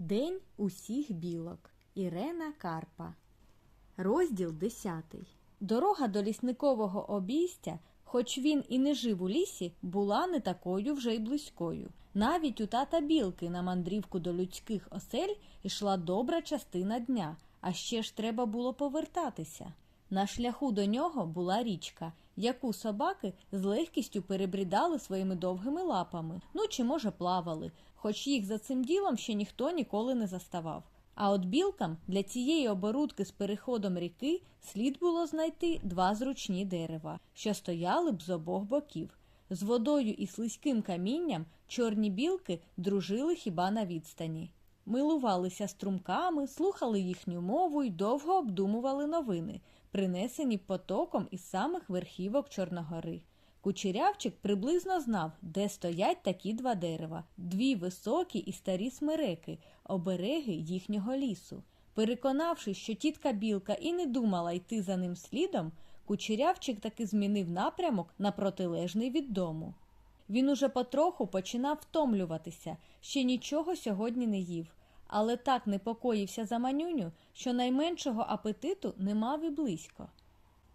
День усіх білок. Ірена Карпа. Розділ 10. Дорога до лісникового обійстя, хоч він і не жив у лісі, була не такою вже й близькою. Навіть у тата білки на мандрівку до людських осель йшла добра частина дня, а ще ж треба було повертатися. На шляху до нього була річка, яку собаки з легкістю перебрідали своїми довгими лапами, ну чи, може, плавали, хоч їх за цим ділом ще ніхто ніколи не заставав. А от білкам для цієї оборудки з переходом ріки слід було знайти два зручні дерева, що стояли б з обох боків. З водою і слизьким камінням чорні білки дружили хіба на відстані. Милувалися струмками, слухали їхню мову й довго обдумували новини, принесені потоком із самих верхівок Чорногори. Кучерявчик приблизно знав, де стоять такі два дерева, дві високі і старі смереки, обереги їхнього лісу. Переконавшись, що тітка білка і не думала йти за ним слідом, кучерявчик таки змінив напрямок на протилежний від дому. Він уже потроху починав втомлюватися, ще нічого сьогодні не їв, але так непокоївся за манюню, що найменшого апетиту не мав і близько.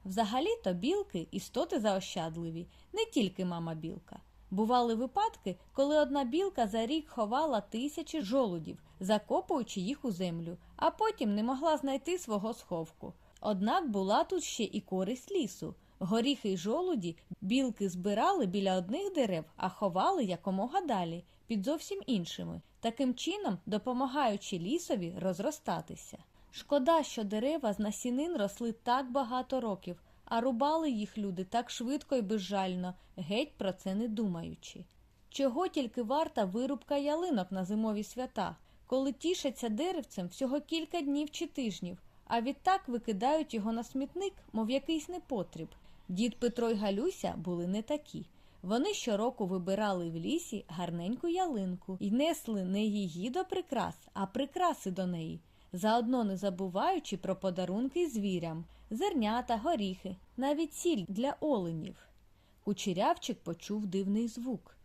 Взагалі-то білки істоти заощадливі, не тільки мама білка. Бували випадки, коли одна білка за рік ховала тисячі жолудів, закопуючи їх у землю, а потім не могла знайти свого сховку. Однак була тут ще і користь лісу. Горіхи й жолуді білки збирали біля одних дерев, а ховали якомога далі, під зовсім іншими, таким чином допомагаючи лісові розростатися. Шкода, що дерева з насінин росли так багато років, а рубали їх люди так швидко і безжально, геть про це не думаючи. Чого тільки варта вирубка ялинок на зимові свята, коли тішаться деревцем всього кілька днів чи тижнів, а відтак викидають його на смітник, мов якийсь непотріб. Дід Петро й Галюся були не такі. Вони щороку вибирали в лісі гарненьку ялинку і несли не її до прикрас, а прикраси до неї заодно не забуваючи про подарунки звірям, зернята, горіхи, навіть сіль для оленів. Кучерявчик почув дивний звук.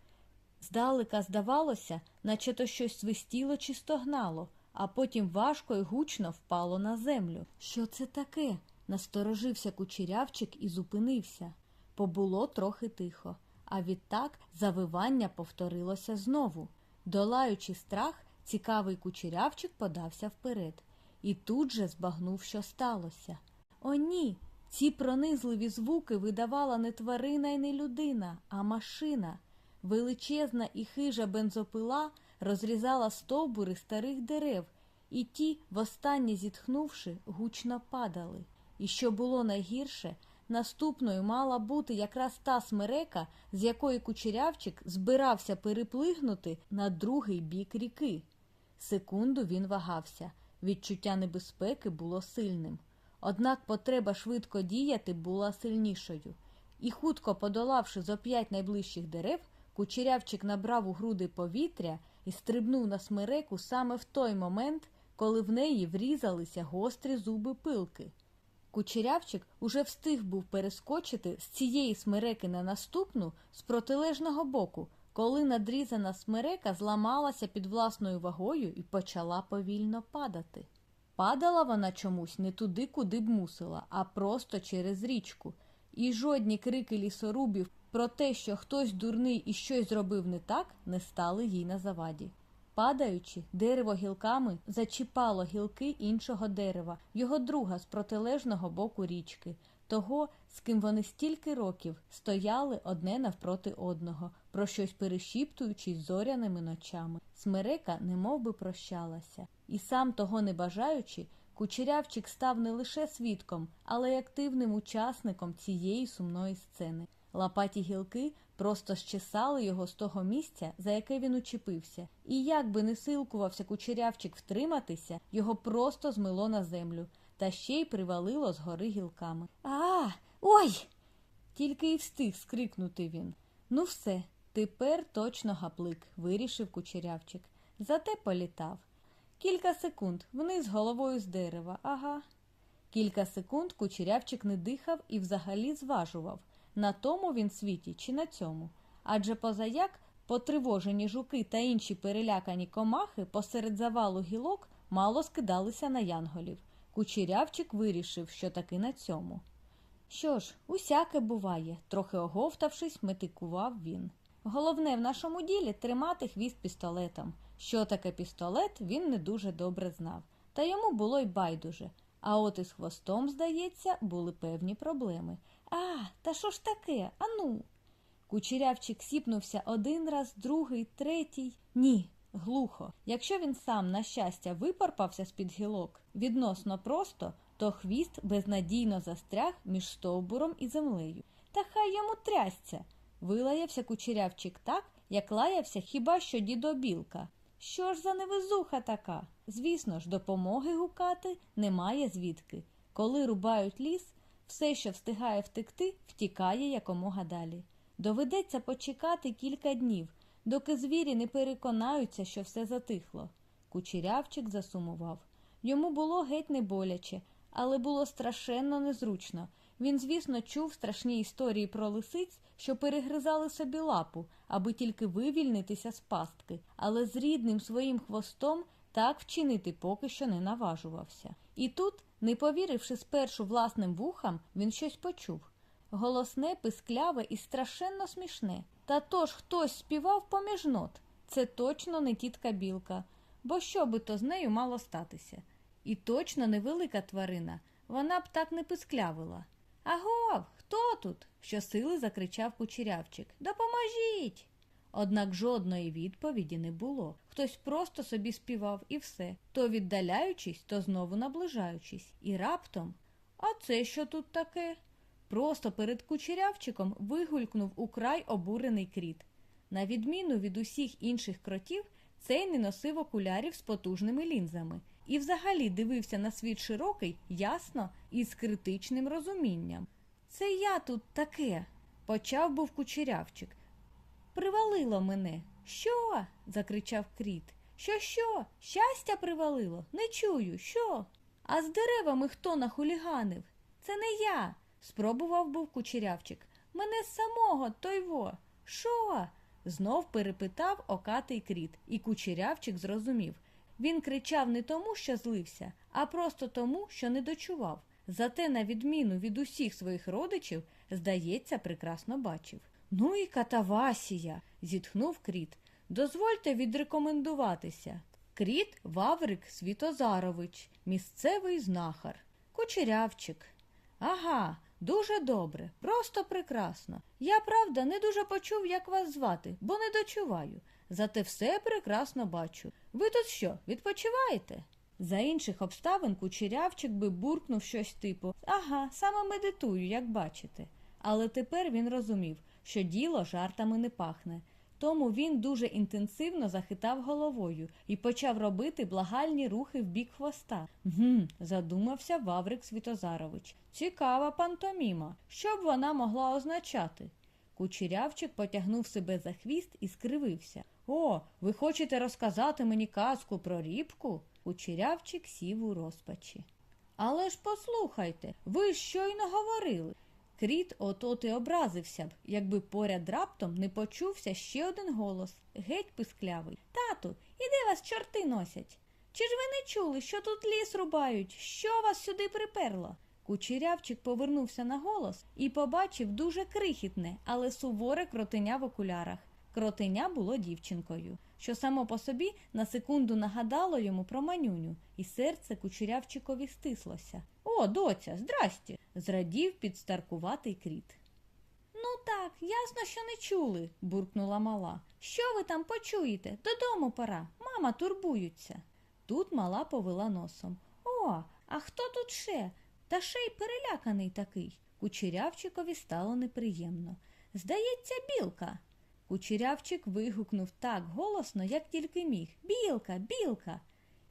Здалека здавалося, наче то щось свистіло чи стогнало, а потім важко і гучно впало на землю. Що це таке? Насторожився кучерявчик і зупинився. Побуло трохи тихо, а відтак завивання повторилося знову. Долаючи страх, Цікавий кучерявчик подався вперед і тут же збагнув, що сталося. О, ні! Ці пронизливі звуки видавала не тварина й не людина, а машина. Величезна і хижа бензопила розрізала стовбури старих дерев, і ті, востаннє зітхнувши, гучно падали. І що було найгірше, наступною мала бути якраз та смерека, з якої кучерявчик збирався переплигнути на другий бік ріки. Секунду він вагався. Відчуття небезпеки було сильним. Однак потреба швидко діяти була сильнішою. І, хутко подолавши зо п'ять найближчих дерев, кучерявчик набрав у груди повітря і стрибнув на смереку саме в той момент, коли в неї врізалися гострі зуби пилки. Кучерявчик уже встиг був перескочити з цієї смереки на наступну з протилежного боку, коли надрізана смерека зламалася під власною вагою і почала повільно падати. Падала вона чомусь не туди, куди б мусила, а просто через річку, і жодні крики лісорубів про те, що хтось дурний і щось зробив не так, не стали їй на заваді. Падаючи, дерево гілками зачіпало гілки іншого дерева, його друга з протилежного боку річки, того, з ким вони стільки років стояли одне навпроти одного, про щось перешіптуючись зоряними ночами. Смерека немов би прощалася, і сам того не бажаючи, кучерявчик став не лише свідком, але й активним учасником цієї сумної сцени. Лопаті гілки просто щесали його з того місця, за яке він учепився, і як би не силкувався кучерявчик втриматися, його просто змило на землю та ще й привалило згори гілками. А, ой! Тільки й встиг скрикнути він. Ну, все, тепер точно гаплик, вирішив кучерявчик. Зате політав. Кілька секунд вниз головою з дерева, ага. Кілька секунд кучерявчик не дихав і взагалі зважував, на тому він світі чи на цьому. Адже позаяк Потривожені жуки та інші перелякані комахи посеред завалу гілок мало скидалися на янголів. Кучерявчик вирішив, що таки на цьому. Що ж, усяке буває, трохи оговтавшись, метикував він. Головне в нашому ділі тримати хвіст пістолетом. Що таке пістолет, він не дуже добре знав, та йому було й байдуже. А от із хвостом, здається, були певні проблеми. А, та що ж таке? Ану. Кучерявчик сіпнувся один раз, другий, третій. Ні, глухо. Якщо він сам, на щастя, випарпався з-під гілок відносно просто, то хвіст безнадійно застряг між стовбуром і землею. Та хай йому трясця. Вилаявся кучерявчик так, як лаявся хіба що дідо білка. Що ж за невезуха така? Звісно ж, допомоги гукати немає звідки. Коли рубають ліс, все, що встигає втекти, втікає якомога далі. Доведеться почекати кілька днів, доки звірі не переконаються, що все затихло. Кучерявчик засумував. Йому було геть не боляче, але було страшенно незручно. Він, звісно, чув страшні історії про лисиць, що перегризали собі лапу, аби тільки вивільнитися з пастки, але з рідним своїм хвостом так вчинити поки що не наважувався. І тут, не повіривши спершу власним вухам, він щось почув. Голосне, пискляве і страшенно смішне. Та то ж хтось співав поміж нот. Це точно не тітка білка, бо що би то з нею мало статися. І точно невелика тварина, вона б так не писклявила. Агов, хто тут? щосили закричав кучерявчик. Допоможіть. Однак жодної відповіді не було. Хтось просто собі співав і все, то віддаляючись, то знову наближаючись. І раптом. А це що тут таке? Просто перед кучерявчиком вигулькнув украй обурений кріт. На відміну від усіх інших кротів, цей не носив окулярів з потужними лінзами і взагалі дивився на світ широкий, ясно і з критичним розумінням. Це я тут таке, почав був кучерявчик. Привалило мене. Що? закричав кріт. Що, що? Щастя привалило? Не чую, що? А з деревами хто нахуліганив? Це не я. Спробував був кучерявчик. Мене самого, той во. Що? Знов перепитав окатий кріт, і кучерявчик зрозумів. Він кричав не тому, що злився, а просто тому, що не дочував. Зате, на відміну від усіх своїх родичів, здається, прекрасно бачив. Ну і катавасія, зітхнув кріт. Дозвольте відрекомендуватися. Кріт Ваврик Світозарович, місцевий знахар, кучерявчик. Ага, дуже добре, просто прекрасно. Я, правда, не дуже почув, як вас звати, бо не дочуваю. Зате все прекрасно бачу. Ви тут що, відпочиваєте? За інших обставин кучерявчик би буркнув щось типу Ага, саме медитую, як бачите. Але тепер він розумів, що діло жартами не пахне. Тому він дуже інтенсивно захитав головою і почав робити благальні рухи в бік хвоста. Гм, задумався Ваврик Світозарович. Цікава пантоміма. Що б вона могла означати? Кучерявчик потягнув себе за хвіст і скривився. О, ви хочете розказати мені казку про рібку? Кучерявчик сів у розпачі. Але ж послухайте, ви щойно говорили. Кріт от-от образився б, якби поряд раптом не почувся ще один голос, геть писклявий. Тату, і де вас чорти носять? Чи ж ви не чули, що тут ліс рубають? Що вас сюди приперло? Кучерявчик повернувся на голос і побачив дуже крихітне, але суворе кротеня в окулярах. Кротеня було дівчинкою, що само по собі на секунду нагадало йому про манюню, і серце кучерявчикові стислося. О, доця, здрасті! зрадів підстаркуватий кріт. Ну так, ясно, що не чули, буркнула мала. Що ви там почуєте? Додому пора. Мама турбуються. Тут мала повела носом. О, а хто тут ще? Та ще й переляканий такий. Кучерявчикові стало неприємно. Здається, білка. Кучерявчик вигукнув так голосно, як тільки міг. Білка, білка.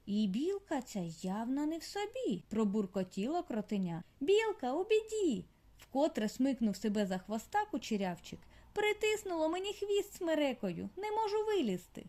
І білка ця явно не в собі, пробуркотіло кротеня. Білка, у біді. Вкотре смикнув себе за хвоста кучерявчик. Притиснуло мені хвіст смерекою, не можу вилізти.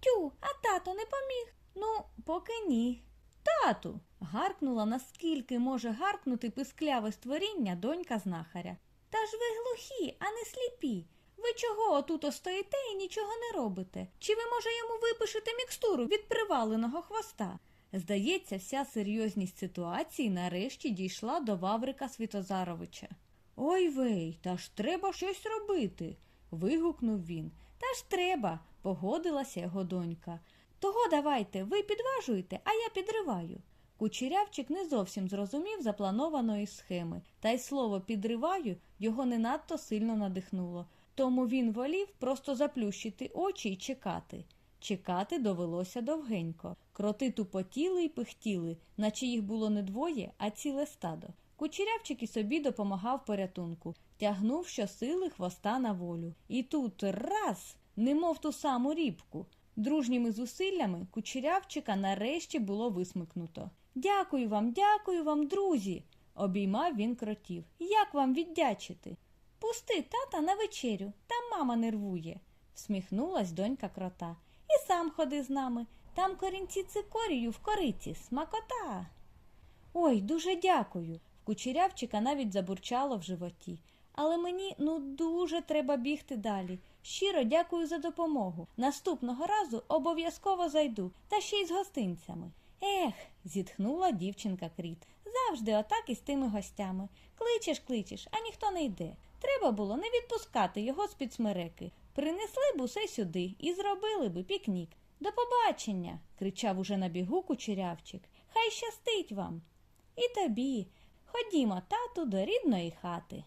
Тю, а тато не поміг. Ну, поки ні. Тату. гаркнула, наскільки може гаркнути пискляве створіння донька знахаря. Та ж ви глухі, а не сліпі. Ви чого отут стоїте і нічого не робите? Чи ви, може, йому випишете мікстуру від приваленого хвоста? Здається, вся серйозність ситуації нарешті дійшла до Ваврика Світозаровича. Ой вей, та ж треба щось робити. вигукнув він. Та ж треба, погодилася його донька. Того давайте, ви підважуєте, а я підриваю. Кучерявчик не зовсім зрозумів запланованої схеми, та й слово підриваю його не надто сильно надихнуло. Тому він волів просто заплющити очі й чекати. Чекати довелося довгенько. Кроти тупотіли й пихтіли, наче їх було не двоє, а ціле стадо. Кучерявчик і собі допомагав порятунку, тягнув щосили хвоста на волю. І тут раз, немов ту саму рібку. Дружніми зусиллями кучерявчика нарешті було висмикнуто. Дякую вам, дякую вам, друзі, обіймав він кротів. Як вам віддячити? Пусти тата на вечерю, там мама нервує, всміхнулась донька крота. І сам ходи з нами. Там корінці цикорію в кориці, смакота. Ой, дуже дякую. В кучерявчика навіть забурчало в животі. Але мені ну дуже треба бігти далі. Щиро дякую за допомогу. Наступного разу обов'язково зайду, та ще й з гостинцями. Ех, зітхнула дівчинка Кріт. Завжди отак і з тими гостями. Кличеш, кличеш, а ніхто не йде. Треба було не відпускати його з під смереки. Принесли б усе сюди і зробили би пікнік. До побачення. кричав уже на бігу кучерявчик. Хай щастить вам. І тобі. Ходімо, тату, до рідної хати.